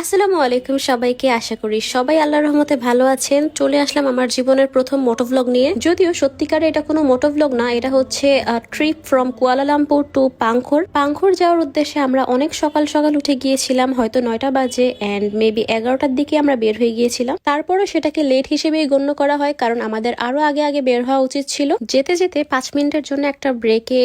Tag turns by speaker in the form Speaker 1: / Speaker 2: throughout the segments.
Speaker 1: আসসালামু আলাইকুম সবাইকে, আশা করি সবাই আল্লাহর রহমতে ভালো আছেন। চলে আসলাম আমার জীবনের প্রথম মোটোভ্লগ নিয়ে। যদিও সত্যিকারে এটা কোনো মোটোভ্লগ না, এটা হচ্ছে trip from Kuala Lumpur to Pangkor. Pangkor যাওয়ার উদ্দেশ্যে আমরা অনেক সকাল সকাল উঠে গিয়েছিলাম, হয়তো নয়টা বাজে অ্যান্ড মেবি এগারোটার দিকে আমরা বের হয়ে গিয়েছিলাম। তারপরও সেটাকে লেট হিসেবেই গণ্য করা হয়, কারণ আমাদের আরও আগে আগে বের হওয়া উচিত ছিল। যেতে যেতে পাঁচ মিনিটের জন্য একটা ব্রেকে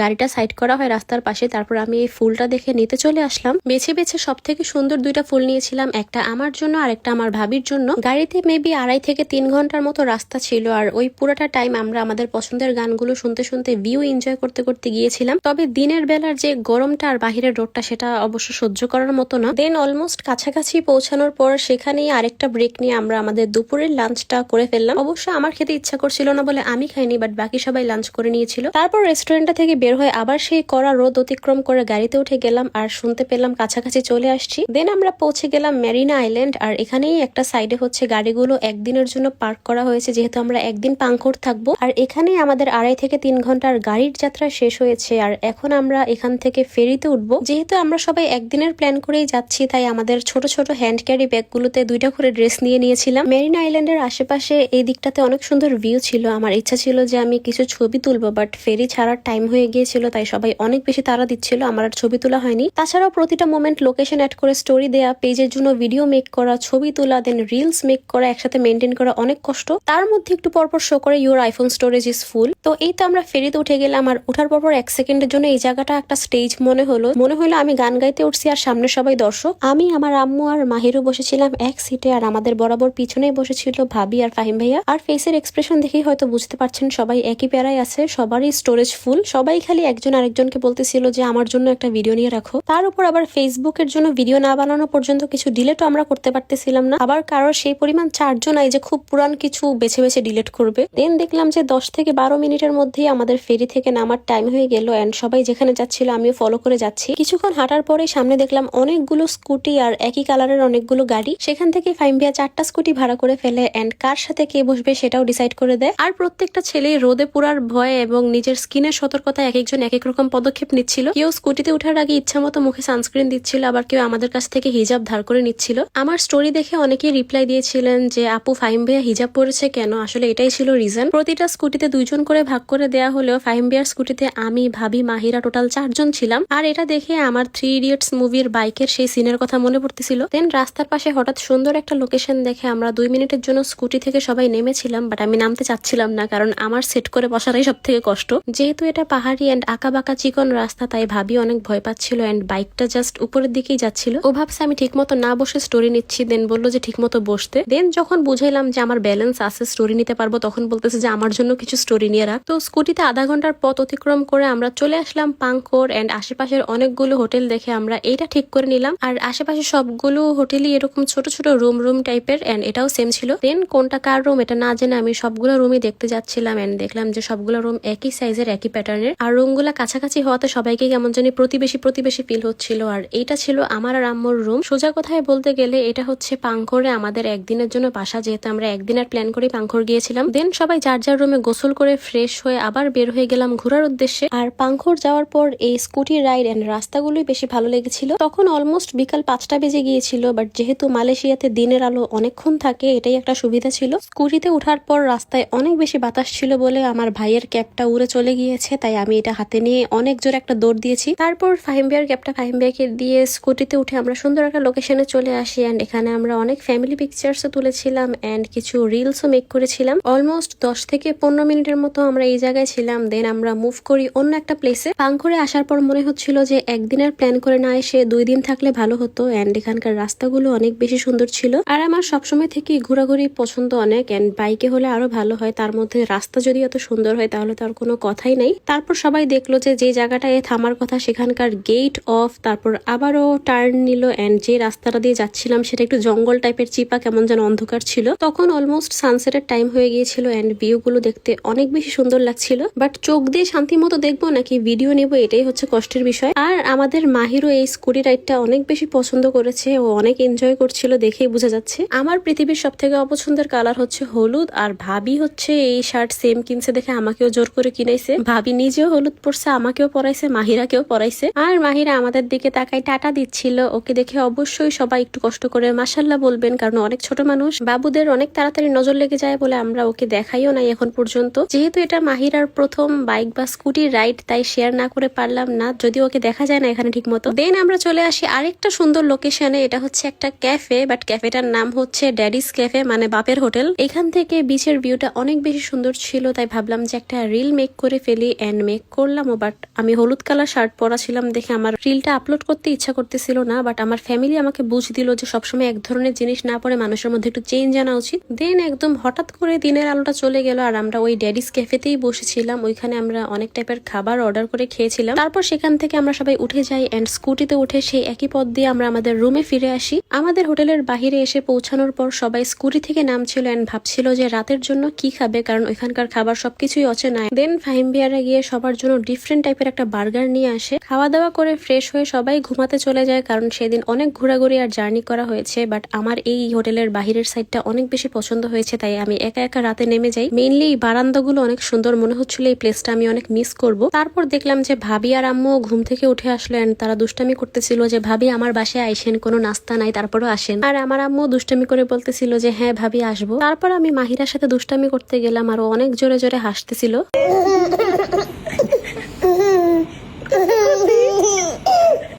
Speaker 1: গাড়িটা সাইড করা হয় রাস্তার পাশে, তারপর আমি এই ফুলটা দেখে নিতে চলে আসলাম। বেছে বেছে সব থেকে সুন্দর দুইটা ফুল নিয়েছিলাম, একটা আমার জন্য আর একটা আমার ভাবির জন্য। গাড়িতে মেবি আড়াই থেকে তিন ঘণ্টার মতো রাস্তা ছিল, আর ওই পুরোটা টাইম আমরা আমাদের পছন্দের গানগুলো শুনতে শুনতে ভিউ এনজয় করতে করতে গিয়েছিলাম। তবে দিনের বেলার যে গরমটা আর বাহিরের রোডটা সেটা অবশ্য সহ্য করার মতো না। দেন অলমোস্ট কাছাকাছি পৌঁছানোর পর সেখানেই আরেকটা ব্রেক নিয়ে আমরা আমাদের দুপুরের লাঞ্চটা করে ফেললাম। অবশ্য আমার খেতে ইচ্ছা করছিল না বলে আমি খাইনি বাট বাকি সবাই লাঞ্চ করে নিয়েছিল। তারপর রেস্টুরেন্টটা থেকে বের হয়ে আবার সেই কড়া রোদ অতিক্রম করে গাড়িতে উঠে গেলাম, আর শুনতে পেলাম কাছাকাছি চলে আসছি। দেন আমরা পৌঁছে গেলাম মেরিনা আইল্যান্ড, আর এখানেই একটা সাইডে হচ্ছে গাড়িগুলো একদিনের জন্য পার্ক করা হয়েছে, যেহেতু আমরা একদিন পাংখোর থাকব। আর এখানেই আমাদের আড়াই থেকে তিন ঘণ্টার গাড়ির যাত্রা শেষ হয়েছে, আর এখন আমরা এখান থেকে ফেরিতে উঠবো। যেহেতু আমরা সবাই একদিনের প্ল্যান করেই যাচ্ছি, তাই আমাদের ছোট ছোট হ্যান্ড ক্যারি ব্যাগগুলোতে দুইটা করে ড্রেস নিয়ে নিয়েছিলাম। মেরিনা আইল্যান্ডের আশেপাশে এই দিকটাতে অনেক সুন্দর ভিউ ছিল। আমার ইচ্ছা ছিল যে আমি কিছু ছবি তুলবো বাট ফেরি ছাড়ার টাইম হয়ে গিয়েছিল, তাই সবাই অনেক বেশি তাড়া দিচ্ছিল, আমার আর ছবি তোলা হয়নি। তাছাড়াও প্রতিটা মোমেন্ট লোকেশন অ্যাড করে স্টোরি দেয়া পেজের জন্য ভিডিও মেক করা, ছবি তোলা দেন রিলস মেক করা, একসাথে মেনটেন করা অনেক কষ্ট। তার মধ্যে একটু পরপর শো করে your iPhone storage is full তো এই তো আমরা ফেরিতে উঠে গেলাম আর উঠার পরপর এক সেকেন্ডের জন্য এই জায়গাটা একটা স্টেজ মনে হলো। মনে হলো আমি গান গাইতে উঠছি আর সামনে সবাই দর্শক। আমি, আমার আম্মু আর মাহিরও বসেছিলাম এক সিটে আর আমাদের বরাবর পিছনেই বসেছিল ভাবি আর ফাহিম ভাইয়া। আর ফেসের এক্সপ্রেশন দেখেই হয়তো বুঝতে পারছেন সবাই একই প্যারায় আছে, সবারই স্টোরেজ ফুল সবাই খালি একজন আরেকজনকে বলতেছিল যে, আমার জন্য একটা ভিডিও নিয়ে রাখো। তার উপর আবার ফেসবুকের জন্য ভিডিও না বানানো পর্যন্ত কিছু ডিলেটও আমরা করতে পারতেছিলাম না। আবার কারোর সেই পরিমাণ চারজন আই যে খুব পুরান কিছু বেছে বেছে ডিলেট করবে। দেন দেখলাম যে দশ থেকে বারো মিনিটের মধ্যেই আমাদের ফেরি থেকে নামার টাইম হয়ে গেল অ্যান্ড সবাই যেখানে যাচ্ছিল আমিও ফলো করে যাচ্ছি। কিছুক্ষণ হাঁটার পরে সামনে দেখলাম অনেকগুলো স্কুটি আর একই কালারের অনেকগুলো গাড়ি। সেখান থেকে ফাইম ভিয়া চারটা স্কুটি ভাড়া করে ফেলে অ্যান্ড কার সাথে কে বসবে সেটাও ডিসাইড করে দেয়। আর প্রত্যেকটা ছেলে রোদে পুরার ভয়ে এবং নিজের স্কিনের সতর্কতা এক একজন এক এক রকম পদক্ষেপ নিচ্ছিল। কেউ স্কুটিতে ওঠার আগে ইচ্ছা মতো মুখে সানস্ক্রিন দিচ্ছিল, আবার কেউ আমাদের কাছ থেকে হিজাব ধার করে নিচ্ছিল। আমার স্টোরি দেখে অনেকেই রিপ্লাই দিয়েছিলেন যে, আপু, ফাহিম ভাইয়া হিজাব পরেছে কেন? আসলে এটাই ছিল রিজন প্রতিটা স্কুটিতে দুইজন করে ভাগ করে দেয়া হলেও ফাহিম ভাইয়ার স্কুটিতে আমি, ভাবি, মাহিরা টোটাল চারজন ছিলাম। আর এটা দেখে আমার থ্রি ইডিয়টস মুভির বাইকের সেই সিনের কথা মনে পড়তেছিল। দেন রাস্তার পাশে হঠাৎ সুন্দর একটা লোকেশন দেখে আমরা দুই মিনিটের জন্য স্কুটি থেকে সবাই নেমেছিলাম বাট আমি নামতে চাচ্ছিলাম না, কারণ আমার সেট করে বসাটাই সব থেকে কষ্ট। যেহেতু এটা পাহাড়ি অ্যান্ড আঁকা বাঁকা চিকন রাস্তা, তাই ভাবি অনেক ভয় পাচ্ছিল অ্যান্ড বাইকটা জাস্ট উপরের দিকেই যাচ্ছিল। ও ভাবছে আমি ঠিকমতো না বসে স্টোরি নিচ্ছি দেন বলল যে ঠিকমতো বসতে। দেন যখন বুঝাইলাম যে আমার ব্যালেন্স আছে স্টোরি নিতে পারব, তখন বলতেছে যে আমার জন্য কিছু স্টোরি নিয়ে রাখ। তো স্কুটিতে আধা ঘণ্টার পথ অতিক্রম করে আমরা চলে আসলাম পাংকোর অ্যান্ড আশেপাশের অনেকগুলো হোটেল দেখে আমরা এইটা ঠিক করে নিলাম। আর আশেপাশে সবগুলো হোটেলই এরকম ছোট ছোট রুম রুম টাইপের অ্যান্ড এটাও সেম ছিল। দেন কোনটা কার রুম এটা না জেনে আমি সবগুলো রুমই দেখতে যাচ্ছিলাম অ্যান্ড দেখলাম যে সবগুলো রুম একই সাইজের একই প্যাটার্নের আর রুমগুলো কাছাকাছি হওয়াতে সবাইকে কেমন জানি প্রতিবেশী প্রতিবেশী ফিল হচ্ছিল। আর এইটা ছিল আমার আর আম্মুর রুম সোজা কথায় বলতে গেলে এটা হচ্ছে পাংখরে আমাদের একদিনের জন্য বাসা। যেহেতু আমরা একদিনের প্ল্যান করে পাংখর গিয়েছিলাম দেন সবাই যার যার রুমে গোসল করে ফ্রেশ হয়ে আবার বের হয়ে গেলাম ঘোরার উদ্দেশ্যে। আর পাংখর যাওয়ার পর এই স্কুটি রাইড এন্ড রাস্তাগুলোই বেশি ভালো লেগেছিল। তখন অলমোস্ট বিকাল পাঁচটা বেজে গিয়েছিল বাট যেহেতু মালয়েশিয়াতে দিনের আলো অনেকক্ষণ থাকে, এটাই একটা সুবিধা ছিল। স্কুটিতে ওঠার পর রাস্তায় অনেক বেশি বাতাস ছিল বলে আমার ভাইয়ের ক্যাবটা উড়ে চলে গিয়েছে, তাই আমি এটা হাতে নিয়ে অনেক জোরে একটা দৌড় দিয়েছি। তারপর ফাহিম ভাইয়ের ক্যাবটা ফাহিম ভাইকে দিয়ে স্কুটিতে উঠে আমরা সুন্দর লোকেশনে চলে আসি অ্যান্ড এখানে আমরা অনেক ফ্যামিলি পিকচার্সও তুলেছিলাম অ্যান্ড কিছু রিলসও মেক করেছিলাম। অলমোস্ট দশ থেকে পনেরো মিনিটের মতো আমরা এই জায়গায় ছিলাম দেন আমরা মুভ করি অন্য একটা প্লেসে পাংখরে আসার পর মনে হচ্ছিল যে একদিনের প্ল্যান করে না এসে দুই দিন থাকলে ভালো হতো অ্যান্ড এখানকার রাস্তাগুলো অনেক বেশি সুন্দর ছিল। আর আমার সবসময় থেকে ঘোরাঘুরি পছন্দ অনেক অ্যান্ড বাইকে হলে আরও ভালো হয়, তার মধ্যে রাস্তা যদি এত সুন্দর হয় তাহলে তো আর কোনো কথাই নাই। তারপর সবাই দেখল যে যে জায়গাটায় থামার কথা সেখানকার গেট অফ তারপর আবারও টার্ন নিল অ্যান্ড যে রাস্তাটা দিয়ে যাচ্ছিলাম সেটা একটু জঙ্গল টাইপের, চিপা কেমন যেন অন্ধকার ছিল। তখন অলমোস্ট সানসেটের টাইম হয়ে গিয়েছিল অ্যান্ড ভিউ গুলো দেখতে অনেক বেশি সুন্দর লাগছিল। বাট চোখ দিয়ে শান্তি মতো দেখব নাকি ভিডিও নেব এটাই হচ্ছে কষ্টের বিষয়। আর আমাদের মাহিরও এই স্কুটি রাইডটা অনেক বেশি পছন্দ করেছে, ও অনেক এনজয় করছিল দেখেই বোঝা যাচ্ছে। আমার পৃথিবীর সব থেকে অপছন্দের কালার হচ্ছে হলুদ, আর ভাবি হচ্ছে এই শার্ট সেম কিনছে দেখে আমাকেও জোর করে কিনাইছে। ভাবি নিজেও হলুদ পরছে, আমাকেও পরাইছে, মাহিরাকেও পরাইছে। আর মাহিরা আমাদের দিকে তাকাই টাটা দিচ্ছিল, ওকে দেখে অবশ্যই সবাই একটু কষ্ট করে মাসাল্লাহ বলবেন, কারণ অনেক ছোট মানুষ বাবুদের অনেক তাড়াতাড়ি নজর লেগে যায় বলে আমরা ওকে দেখাইও নাই এখন পর্যন্ত। যেহেতু এটা মাহিরার প্রথম বাইক বা স্কুটি রাইড, তাই শেয়ার না করে পারলাম না যদি ওকে দেখা যায় না এখানে ঠিক মতো দেন আমরা চলে আসি আরেকটা সুন্দর লোকেশনে এটা হচ্ছে একটা ক্যাফে বাট ক্যাফেটার নাম হচ্ছে ড্যাডিস ক্যাফে মানে বাপের হোটেল। এখান থেকে বিচের ভিউটা অনেক বেশি সুন্দর ছিল, তাই ভাবলাম যে একটা রিল মেক করে ফেলি অ্যান্ড মেক করলাম বাট আমি হলুদ কালার শার্ট পরা ছিলাম দেখে আমার রিলটা আপলোড করতে ইচ্ছা করতেছিল না বাট আমার ফ্যামিলি আমাকে বুঝ দিল যে সবসময় এক ধরনের জিনিস না পরে মানুষের মধ্যে একটু চেঞ্জ আনা উচিত। দেন একদম হঠাৎ করে দিনের আলোটা চলে গেল আর আমরা ওই ড্যাডিস ক্যাফেতেই বসেছিলাম। ওইখানে আমরা অনেক টাইপের খাবার অর্ডার করে খেয়েছিলাম। তারপর সেখান থেকে আমরা সবাই উঠে যাই এন্ড স্কুটিতে উঠে সেই একই পথ দিয়ে আমরা আমাদের রুমে ফিরে আসি। আমাদের হোটেলের বাহিরে এসে পৌঁছানোর পর সবাই স্কুটি থেকে নামছিল এন্ড ভাবছিল যে রাতের জন্য কি খাবে কারণ ওইখানকার খাবার সবকিছুই অচেনা। দেন ফাহিম বিয়ারে গিয়ে সবার জন্য ডিফারেন্ট টাইপের একটা বার্গার নিয়ে আসে। খাওয়া দাওয়া করে ফ্রেশ হয়ে সবাই ঘুমাতে চলে যায় কারণ সেদিন অনেক ঘোরাঘুরি আর জার্নি করা হয়েছে বাট আমার এই হোটেলের বাহিরের সাইডটা অনেক বেশি পছন্দ হয়েছে তাই আমি একা একা রাতে নেমে যাই মেইনলি এই বারান্দাগুলো অনেক সুন্দর মনে হচ্ছিল এই প্লেসটা আমি অনেক মিস করব তারপর দেখলাম যে ভাবি আর আম্মু ঘুম থেকে উঠে আসলেন তারা দুষ্টামি করতেছিল যে ভাবি আমার বাসায় আইসেন কোনো নাস্তা নাই তারপরও আসেন আর আমার আম্মু দুষ্টামি করে বলতেছিল যে হ্যাঁ ভাবি আসব তারপর আমি মাহিরার সাথে দুষ্টামি করতে গেলাম আর অনেক জোরে জোরে হাসতেছিল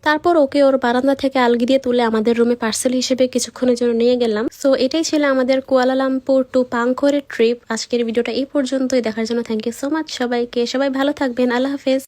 Speaker 1: তারপর ওকে ওর বারান্দা থেকে আলগি দিয়ে তুলে আমাদের রুমে পার্সেল হিসেবে কিছুক্ষণের জন্য নিয়ে গেলাম। সো এটাই ছিল আমাদের কুয়ালালামপুর টু পাংখোরের ট্রিপ আজকের ভিডিওটা এই পর্যন্তই। দেখার জন্য থ্যাংক ইউ সো মাচ সবাইকে। সবাই ভালো থাকবেন। আল্লাহ হাফেজ।